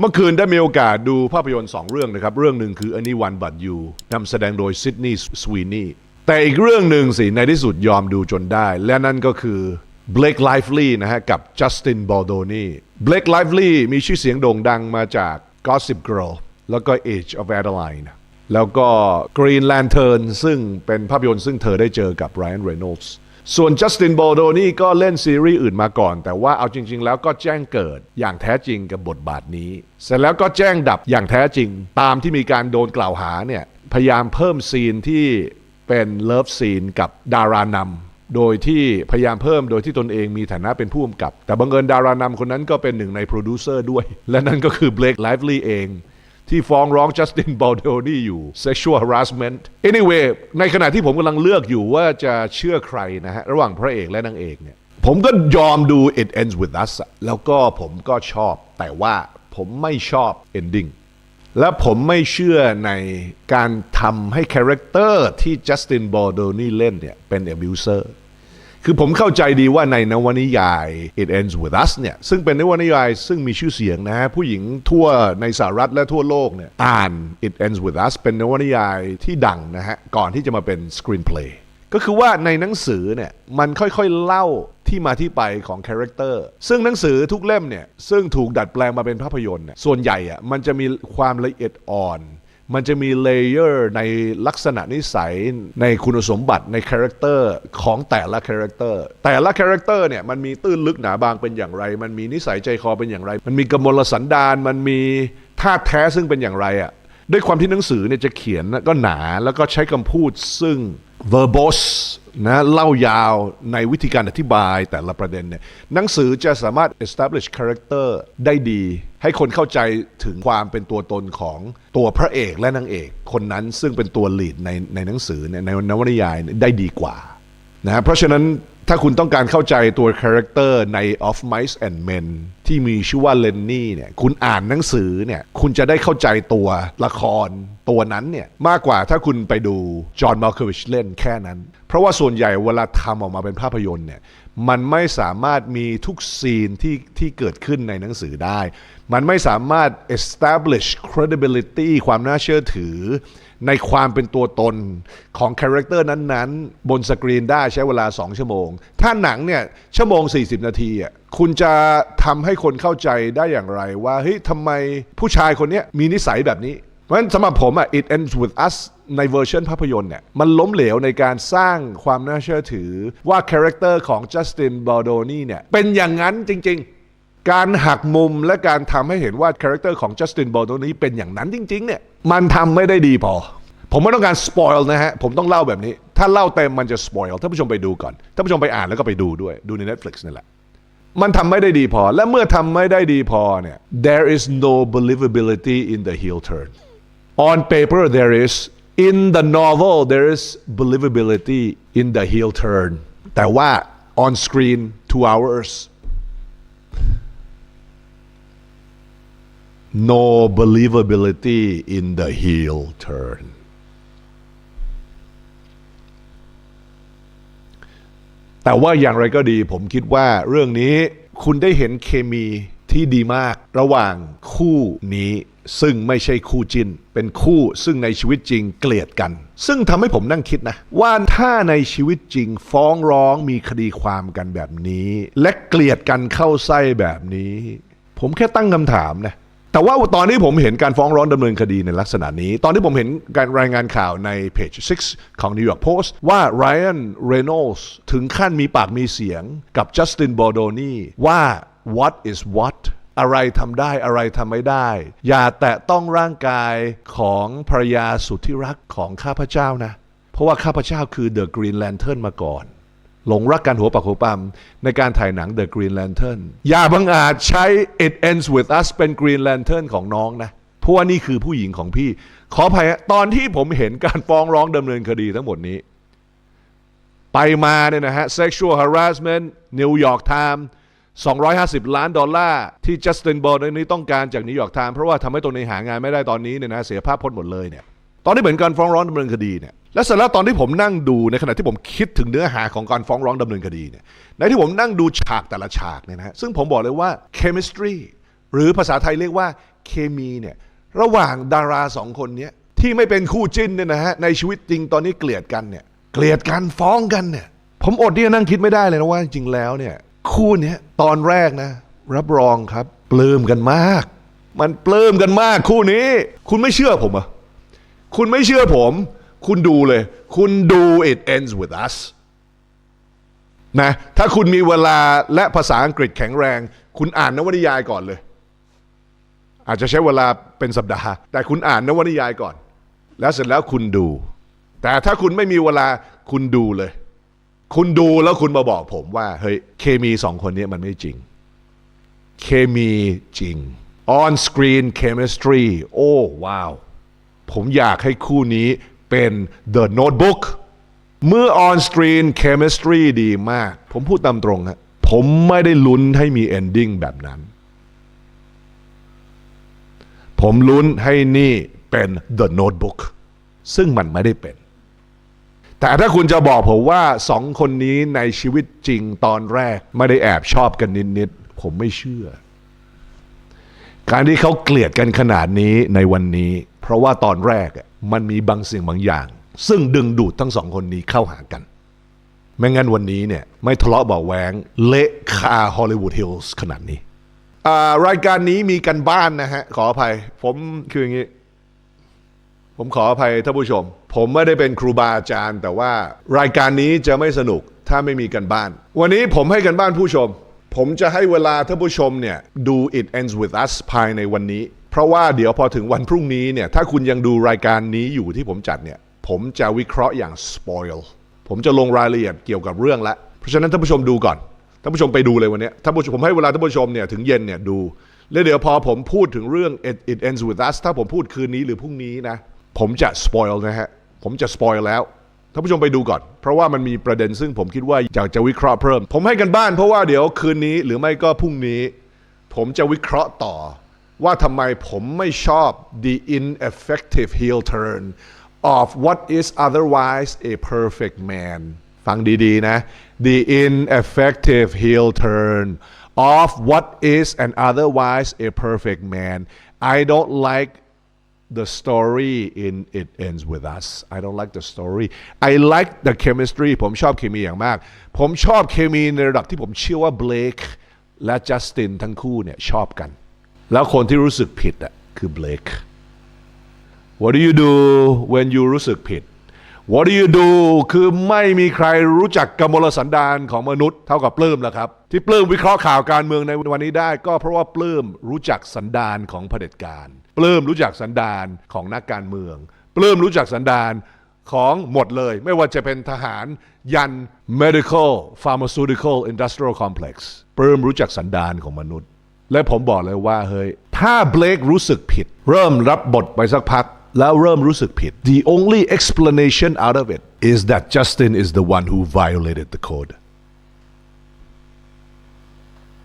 เมื่อคืนได้มีโอกาสดูภาพยนตร์ 2 เรื่องนะครับ เรื่องหนึ่งคือ Anyone But You นำแสดงโดยซิดนีย์สวีนีแต่อีกเรื่องหนึ่งสิ ในที่สุดยอมดูจนได้ และนั่นก็คือ Blake Lively นะฮะ กับ Justin Baldoni Blake Lively มีชื่อเสียงโด่งดังมาจาก Gossip Girl แล้วก็ Age of Adeline แล้วก็ Green Lantern ซึ่งเป็นภาพยนตร์ซึ่งเธอได้เจอกับ Ryan Reynolds ส่วนจัสตินโบโดนี่ก็เล่นซีรีส์อื่นมาก่อน แต่ว่าเอาจริง ๆ แล้วก็แจ้งเกิดอย่างแท้จริงกับบทบาทนี้ เสร็จแล้วก็แจ้งดับอย่างแท้จริง ตามที่มีการโดนกล่าวหาเนี่ยพยายามเพิ่มซีนที่เป็นเลิฟซีนกับดารานำโดยที่พยายามเพิ่มโดยที่ตนเองมีฐานะเป็นผู้กำกับ แต่บังเอิญดารานำคนนั้นก็เป็นหนึ่งในโปรดิวเซอร์ด้วย และนั่นก็คือเบลกไลฟ์ลีเอง ที่ฟ้องร้องจัสตินบอลโดนี่อยู่ sexual harassment anyway ในขณะที่ผมกำลังเลือกอยู่ว่าจะเชื่อใครนะฮะ ระหว่างพระเอกและนางเอกเนี่ย ผมก็ยอมดู it ends with us แล้วก็ผมก็ชอบ แต่ว่าผมไม่ชอบ ending และผมไม่เชื่อในการทำให้คาแรคเตอร์ที่จัสตินบอลโดนี่เล่นเนี่ยเป็น abuser คือผมเข้าใจดีว่าในนวนิยาย It Ends With Us เนี่ยซึ่งเป็นนวนิยายซึ่งมีชื่อเสียงนะฮะผู้หญิงทั่วในสหรัฐและทั่วโลกเนี่ยอ่าน It Ends With Us เป็นนวนิยายที่ดังนะฮะก่อนที่จะมาเป็น screenplay ก็คือว่าในหนังสือเนี่ยมันค่อยๆเล่าที่มาที่ไปของคาแรคเตอร์ซึ่งหนังสือทุกเล่มเนี่ยซึ่งถูกดัดแปลงมาเป็นภาพยนตร์เนี่ยส่วนใหญ่อะมันจะมีความละเอียดอ่อน มันจะมีเลเยอร์ในลักษณะนิสัยในคุณสมบัติในคาแรคเตอร์ของแต่ละคาแรคเตอร์แต่ละคาแรคเตอร์เนี่ยมันมีตื้นลึกหนาบางเป็นอย่างไร มันมีนิสัยใจคอเป็นอย่างไร มันมีกมลสันดานมันมีท่าแท้ซึ่งเป็นอย่างไรอะ่ะด้วยความที่หนังสือเนี่ยจะเขียนก็หนาแล้วก็ใช้คำพูดซึ่ง verbose นะเล่ายาวในวิธีการอธิบายแต่ละประเด็นเนี่ยหนังสือจะสามารถ establish character ได้ดี ให้คนเข้าใจถึงความเป็นตัวตนของตัวพระเอกและนางเอก คนนั้นซึ่งเป็นตัวลีดในในหนังสือเนี่ยในนวนิยายได้ดีกว่านะเพราะฉะนั้น ถ้าคุณต้องการเข้าใจตัวคาแรคเตอร์ใน Of Mice and Men ที่มีชื่อว่าเลนนี่เนี่ย คุณอ่านหนังสือเนี่ย คุณจะได้เข้าใจตัวละครตัวนั้นเนี่ย มากกว่าถ้าคุณไปดูจอห์นมัลควิชเล่นแค่นั้น เพราะว่าส่วนใหญ่เวลาทำออกมาเป็นภาพยนตร์เนี่ย มันไม่สามารถมีทุกซีนที่ที่เกิดขึ้นในหนังสือได้ มันไม่สามารถ establish credibility ความน่าเชื่อถือ ในความเป็นตัวตนของคาแรคเตอร์นั้นๆ บนสกรีนได้ใช้เวลา 2 ชั่วโมง ถ้าหนังเนี่ยชั่วโมง 40 นาทีอะคุณจะทำให้คนเข้าใจได้อย่างไรว่าเฮ้ยทำไมผู้ชายคนนี้มีนิสัยแบบนี้ เพราะฉะนั้นสำหรับผมอะ It Ends With Us ในเวอร์ชันภาพยนตร์เนี่ยมันล้มเหลวในการสร้างความน่าเชื่อถือว่าคาแรคเตอร์ของจัสตินบอลโดนีเนี่ยเป็นอย่างนั้นจริง ๆการหักมุมและการทำให้เห็นว่าคาแรคเตอร์ของจัสตินบอลโดนีเป็นอย่างนั้นจริง ๆ เนี่ย มันทำไม่ได้ดีพอ ผมไม่ต้องการสปอยล์นะฮะ ผมต้องเล่าแบบนี้ ถ้าเล่าเต็มมันจะสปอยล์ท่านผู้ชมไปดูก่อนท่านผู้ชมไปอ่านแล้วก็ไปดูด้วยดูใน Netflix นี่แหละมันทำไม่ได้ดีพอ และเมื่อทำไม่ได้ดีพอเนี่ย there is no believability in the heel turn on paper there is in the novel there is believability in the heel turn แต่ว่า on screen two hours no believability in the heel turn แต่ว่าอย่างไรก็ดีผมคิดว่าเรื่องนี้คุณได้เห็นเคมีที่ดีมากระหว่างคู่นี้ซึ่งไม่ใช่คู่จิน เป็นคู่ซึ่งในชีวิตจริงเกลียดกัน ซึ่งทำให้ผมนั่งคิดนะ ว่าถ้าในชีวิตจริงฟ้องร้องมีคดีความกันแบบนี้ และเกลียดกันเข้าไส้แบบนี้ ผมแค่ตั้งคำถามนะ แต่ว่าตอนที่ผมเห็นการฟ้องร้องดำเนินคดีในลักษณะนี้ ตอนที่ผมเห็นการรายงานข่าวในเพจ 6 ของ New York Post ว่า Ryan Reynolds ถึงขั้นมีปากมีเสียงกับ Justin Baldoni ว่า what is what อะไรทำได้อะไรทำไม่ได้ อย่าแตะต้องร่างกายของภรรยาสุดที่รักของข้าพเจ้านะ เพราะว่าข้าพเจ้าคือ The Green Lantern มาก่อน หลงรักกันหัวปักหัวปั๊มในการถ่ายหนัง The Green Lantern อย่าบังอาจใช้ It Ends With Us เป็น Green Lantern ของน้องนะเพราะว่านี่คือผู้หญิงของพี่ ขออภัยตอนที่ผมเห็นการฟ้องร้องดำเนินคดีทั้งหมดนี้ ไปมาเนี่ยนะฮะ sexual harassment New York Times 250 ล้านดอลลาร์ที่จัสตินบอลนี้ต้องการจากนิวยอร์กไทม์เพราะว่าทำให้ตัวเองหางานไม่ได้ตอนนี้เนี่ยนะเสียภาพพจน์หมดเลยเนี่ย ตอนที่เหมือนการฟ้องร้องดำเนินคดีเนี่ยและเสร็จแล้วตอนที่ผมนั่งดูในขณะที่ผมคิดถึงเนื้อหาของการฟ้องร้องดำเนินคดีเนี่ยในที่ผมนั่งดูฉากแต่ละฉากเนี่ยนะซึ่งผมบอกเลยว่า chemistry หรือภาษาไทยเรียกว่าเคมีเนี่ยระหว่างดาราสองคนเนี้ยที่ไม่เป็นคู่จิ้นเนี่ยนะฮะในชีวิตจริงตอนนี้เกลียดกันเนี่ยเกลียดกันฟ้องกันเนี่ยผมอดที่จะนั่งคิดไม่ได้เลยนะว่าจริงแล้วเนี่ยคู่เนี้ยตอนแรกนะ รับรองครับปลื้มกันมาก มันปลื้มกันมากคู่นี้ คุณไม่เชื่อผมเหรอะ คุณไม่เชื่อผม คุณดูเลย คุณดู it ends with us นะถ้าคุณมีเวลาและภาษาอังกฤษแข็งแรง คุณอ่านนวนิยายก่อนเลย อาจจะใช้เวลาเป็นสัปดาห์ แต่คุณอ่านนวนิยายก่อน แล้วเสร็จแล้วคุณดู แต่ถ้าคุณไม่มีเวลาคุณดูเลย คุณดูแล้วคุณมาบอกผมว่าเฮ้ยเคมีสองคนนี้มันไม่จริง เคมีจริง on screen chemistry โอ้ว้าว ผมอยากให้คู่นี้เป็น The Notebook เมื่อ on screen chemistry ดีมาก ผมพูดตามตรงฮะผมไม่ได้ลุ้นให้มี ending แบบนั้น ผมลุ้นให้นี่เป็น The Notebook ซึ่งมันไม่ได้เป็น แต่ถ้าคุณจะบอกผมว่าสองคนนี้ในชีวิตจริงตอนแรก ไม่ได้แอบชอบกันนิด ๆ ผมไม่เชื่อ การที่เขาเกลียดกันขนาดนี้ในวันนี้ เพราะว่าตอนแรกมันมีบางสิ่งบางอย่าง ซึ่งดึงดูดทั้งสองคนนี้เข้าหากัน ไม่งั้นวันนี้เนี่ยไม่ทะเลาะเบาะแวงเละคาฮอลลีวูดฮิลส์ขนาดนี้รายการนี้มีกันบ้านนะฮะ ขออภัย ผมคืออย่างนี้ ผมขออภัยท่านผู้ชม ผมไม่ได้เป็นครูบาอาจารย์ แต่ว่ารายการนี้จะไม่สนุกถ้าไม่มีกันบ้าน วันนี้ผมให้กันบ้านผู้ชม ผมจะให้เวลาท่านผู้ชมเนี่ยดู It Ends With Us ภายในวันนี้ เพราะว่าเดี๋ยวพอถึงวันพรุ่งนี้เนี่ยถ้าคุณยังดูรายการนี้อยู่ที่ผมจัดเนี่ยผมจะวิเคราะห์อย่าง spoil ผมจะลงรายละเอียดเกี่ยวกับเรื่องละเพราะฉะนั้นท่านผู้ชมดูก่อนท่านผู้ชมไปดูเลยวันนี้ท่านผู้ชมผมให้เวลาท่านผู้ชมเนี่ยถึงเย็นเนี่ยดูแล้วเดี๋ยวพอผมพูดถึงเรื่อง It, It Ends With Us ถ้าผมพูดคืนนี้หรือพรุ่งนี้นะผมจะ spoil นะฮะผมจะ spoil แล้ว ท่านผู้ชมไปดูก่อน เพราะว่ามันมีประเด็นซึ่งผมคิดว่าอยากจะวิเคราะห์เพิ่ม ผมให้กันบ้านเพราะว่าเดี๋ยวคืนนี้หรือไม่ก็พรุ่งนี้ ผมจะวิเคราะห์ต่อ ว่าทำไมผมไม่ชอบ the ineffective heel turn of what is otherwise a perfect man ฟังดีๆนะ the ineffective heel turn of what is an otherwise a perfect man I don't like the story in it ends with us I don't like the story I like the chemistry ผมชอบเคมีอย่างมาก ผมชอบเคมีในระดับที่ผมเชื่อว่าเบลคและจัสตินทั้งคู่เนี่ยชอบกัน แล้วคนที่รู้สึกผิดอะคือเบลค What do you do when you รู้สึกผิด What do you do คือไม่มีใครรู้จักกมลสันดานของมนุษย์เท่ากับปลื้มแล้วครับ ที่ปลื้มวิเคราะห์ข่าวการเมืองในวันนี้ได้ ก็เพราะว่าปลื้มรู้จักสันดานของเผด็จการปลื้มรู้จักสันดานของนักการเมืองปลื้มรู้จักสันดานของหมดเลย ไม่ว่าจะเป็นทหารยัน medical pharmaceutical industrial complex ปลื้มรู้จักสันดานของมนุษย์ และผมบอกเลยว่าเฮ้ยถ้าเบลกรู้สึกผิด เริ่มรับบทไปสักพัก แล้วเริ่มรู้สึกผิด the only explanation out of it is that Justin is the one who violated the code